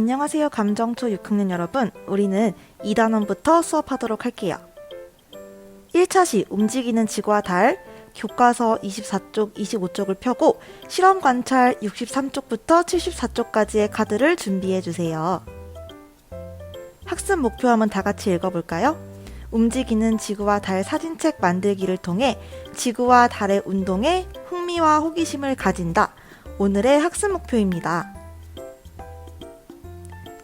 안녕하세요. 감정초 6학년 여러분. 우리는 2단원부터 수업하도록 할게요. 1차시 움직이는 지구와 달 교과서 24쪽, 25쪽을 펴고 실험 관찰 63쪽부터 74쪽까지의 카드를 준비해 주세요. 학습 목표함은 다 같이 읽어볼까요? 움직이는 지구와 달 사진책 만들기를 통해 지구와 달의 운동에 흥미와 호기심을 가진다. 오늘의 학습 목표입니다.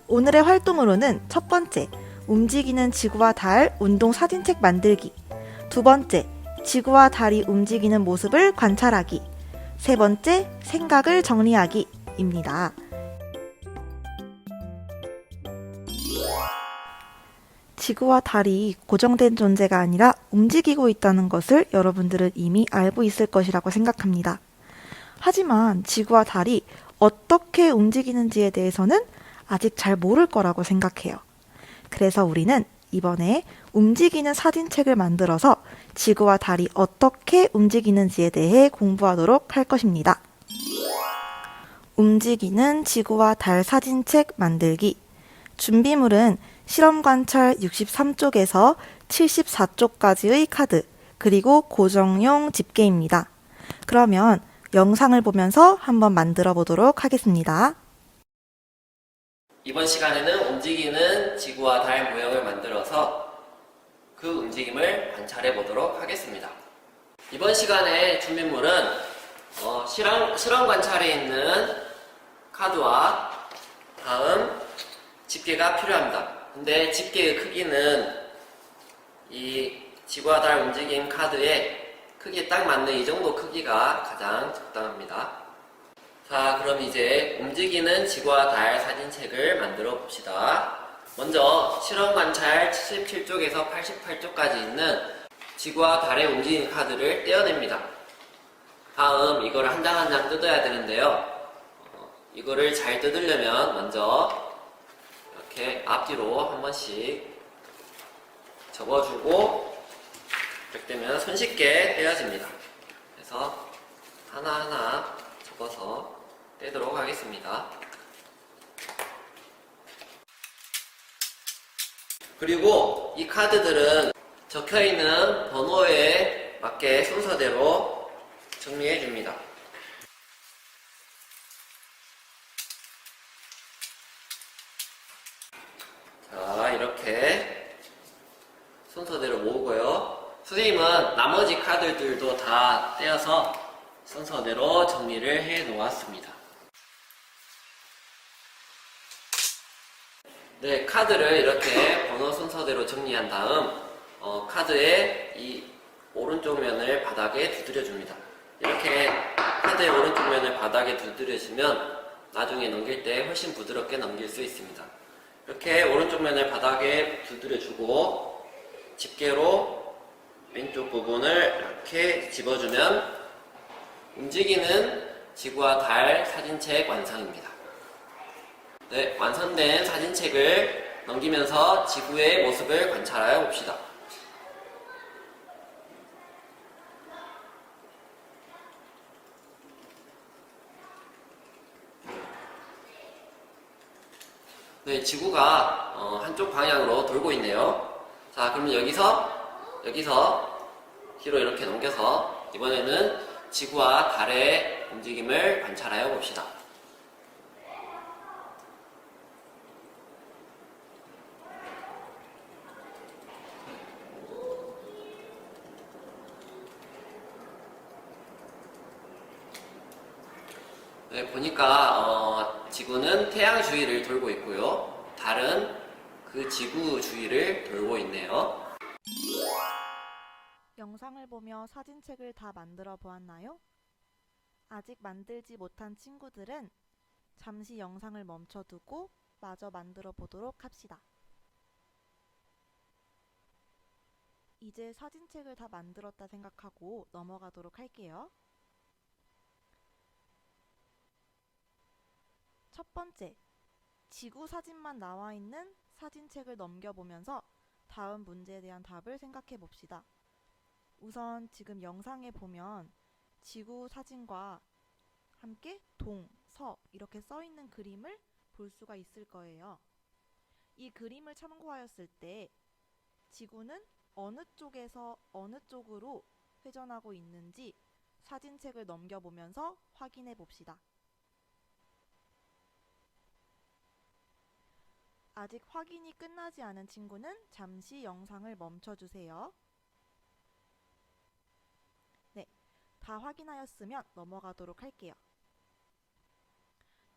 오늘의 활동으로는 첫 번째, 움직이는 지구와 달 운동 사진책 만들기. 두 번째, 지구와 달이 움직이는 모습을 관찰하기. 세 번째, 생각을 정리하기 입니다. 지구와 달이 고정된 존재가 아니라 움직이고 있다는 것을 여러분들은 이미 알고 있을 것이라고 생각합니다. 하지만 지구와 달이 어떻게 움직이는지에 대해서는 아직 잘 모를 거라고 생각해요. 그래서 우리는 이번에 움직이는 사진책을 만들어서 지구와 달이 어떻게 움직이는지에 대해 공부하도록 할 것입니다. 움직이는 지구와 달 사진책 만들기. 준비물은 실험 관찰 63쪽에서 74쪽까지의 카드, 그리고 고정용 집게입니다. 그러면 영상을 보면서 한번 만들어 보도록 하겠습니다. 이번 시간에는 움직이는 지구와 달 모형을 만들어서 그 움직임을 관찰해 보도록 하겠습니다. 이번 시간의 준비물은 어, 실험, 실험 관찰에 있는 카드와 다음 집게가 필요합니다. 근데 집게의 크기는 이 지구와 달 움직임 카드에 크기에 딱 맞는 이 정도 크기가 가장 적당합니다. 자, 그럼 이제 움직이는 지구와 달 사진책을 만들어 봅시다. 먼저 실험 관찰 77쪽에서 88쪽까지 있는 지구와 달의 움직이는 카드를 떼어냅니다. 다음 이거를 한 장 한 장 뜯어야 되는데요. 어, 이거를 잘 뜯으려면 먼저 이렇게 앞뒤로 한 번씩 접어주고 이렇게 되면 손쉽게 떼어집니다. 그래서 하나하나 접어서 떼도록 하겠습니다. 그리고 이 카드들은 적혀 있는 번호에 맞게 순서대로 정리해 줍니다. 자, 이렇게 순서대로 모으고요. 선생님은 나머지 카드들도 다 떼어서 순서대로 정리를 해 놓았습니다. 네, 카드를 이렇게 번호 순서대로 정리한 다음 어, 카드의 이 오른쪽 면을 바닥에 두드려 줍니다. 이렇게 카드의 오른쪽 면을 바닥에 두드려주면 나중에 넘길 때 훨씬 부드럽게 넘길 수 있습니다. 이렇게 오른쪽 면을 바닥에 두드려 주고 집게로 왼쪽 부분을 이렇게 집어주면 움직이는 지구와 달 사진책 완성입니다. 네, 완성된 사진책을 넘기면서 지구의 모습을 관찰하여 봅시다. 네, 지구가 어, 한쪽 방향으로 돌고 있네요. 자, 그럼 여기서 여기서 뒤로 이렇게 넘겨서 이번에는 지구와 달의 움직임을 관찰하여 봅시다. 네, 보니까 어, 지구는 태양 주위를 돌고 있고요. 달은 그 지구 주위를 돌고 있네요. 영상을 보며 사진책을 다 만들어 보았나요? 아직 만들지 못한 친구들은 잠시 영상을 멈춰두고 마저 만들어 보도록 합시다. 이제 사진책을 다 만들었다 생각하고 넘어가도록 할게요. 첫 번째, 지구 사진만 나와 있는 사진책을 넘겨보면서 다음 문제에 대한 답을 생각해 봅시다. 우선 지금 영상에 보면 지구 사진과 함께 동, 서 이렇게 써 있는 그림을 볼 수가 있을 거예요. 이 그림을 참고하였을 때 지구는 어느 쪽에서 어느 쪽으로 회전하고 있는지 사진책을 넘겨보면서 확인해 봅시다. 아직 확인이 끝나지 않은 친구는 잠시 영상을 멈춰주세요. 네, 다 확인하였으면 넘어가도록 할게요.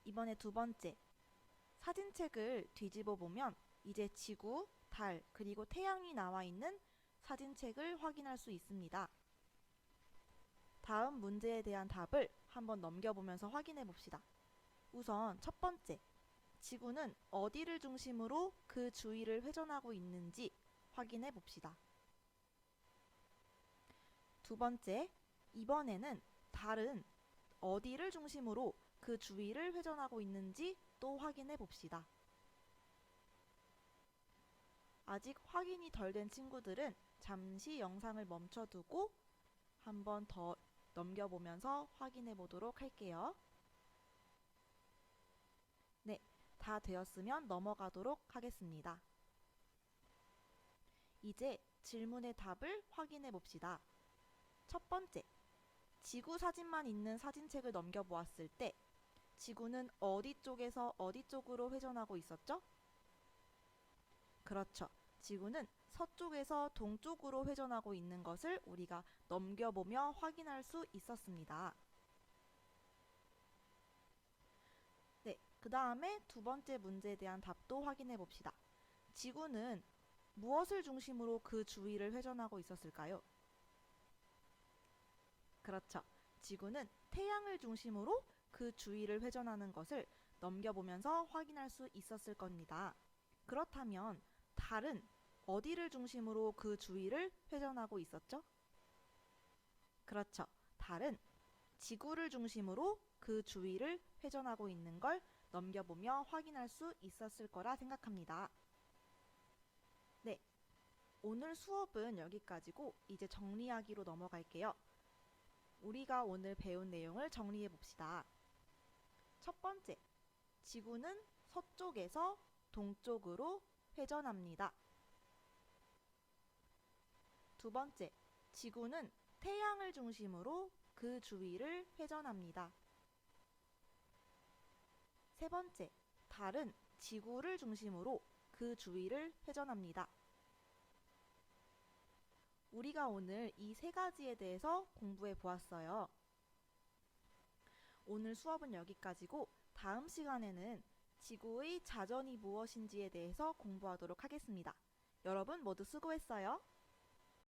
이번에 두 번째. 사진책을 뒤집어 보면 이제 지구, 달, 그리고 태양이 나와 있는 사진책을 확인할 수 있습니다. 다음 문제에 대한 답을 한번 넘겨보면서 확인해 봅시다. 우선 첫 번째. 지구는 어디를 중심으로 그 주위를 회전하고 있는지 확인해 봅시다. 두 번째. 이번에는 달은 어디를 중심으로 그 주위를 회전하고 있는지 또 확인해 봅시다. 아직 확인이 덜 된 친구들은 잠시 영상을 멈춰두고 한번 더 넘겨보면서 확인해 보도록 할게요. 네, 다 되었으면 넘어가도록 하겠습니다. 이제 질문의 답을 확인해 봅시다. 첫 번째, 지구 사진만 있는 사진책을 넘겨보았을 때 지구는 어디 쪽에서 어디 쪽으로 회전하고 있었죠? 그렇죠. 지구는 서쪽에서 동쪽으로 회전하고 있는 것을 우리가 넘겨보며 확인할 수 있었습니다. 네, 그 다음에 두 번째 문제에 대한 답도 확인해 봅시다. 지구는 무엇을 중심으로 그 주위를 회전하고 있었을까요? 그렇죠. 지구는 태양을 중심으로 그 주위를 회전하는 것을 넘겨보면서 확인할 수 있었을 겁니다. 그렇다면 달은 어디를 중심으로 그 주위를 회전하고 있었죠? 그렇죠. 달은 지구를 중심으로 그 주위를 회전하고 있는 걸 넘겨보며 확인할 수 있었을 거라 생각합니다. 네. 오늘 수업은 여기까지고 이제 정리하기로 넘어갈게요. 우리가 오늘 배운 내용을 정리해 봅시다. 첫 번째, 지구는 서쪽에서 동쪽으로 회전합니다. 두 번째, 지구는 태양을 중심으로 그 주위를 회전합니다. 세 번째, 달은 지구를 중심으로 그 주위를 회전합니다. 우리가 오늘 이 세 가지에 대해서 공부해 보았어요. 오늘 수업은 여기까지고 다음 시간에는 지구의 자전이 무엇인지에 대해서 공부하도록 하겠습니다. 여러분 모두 수고했어요.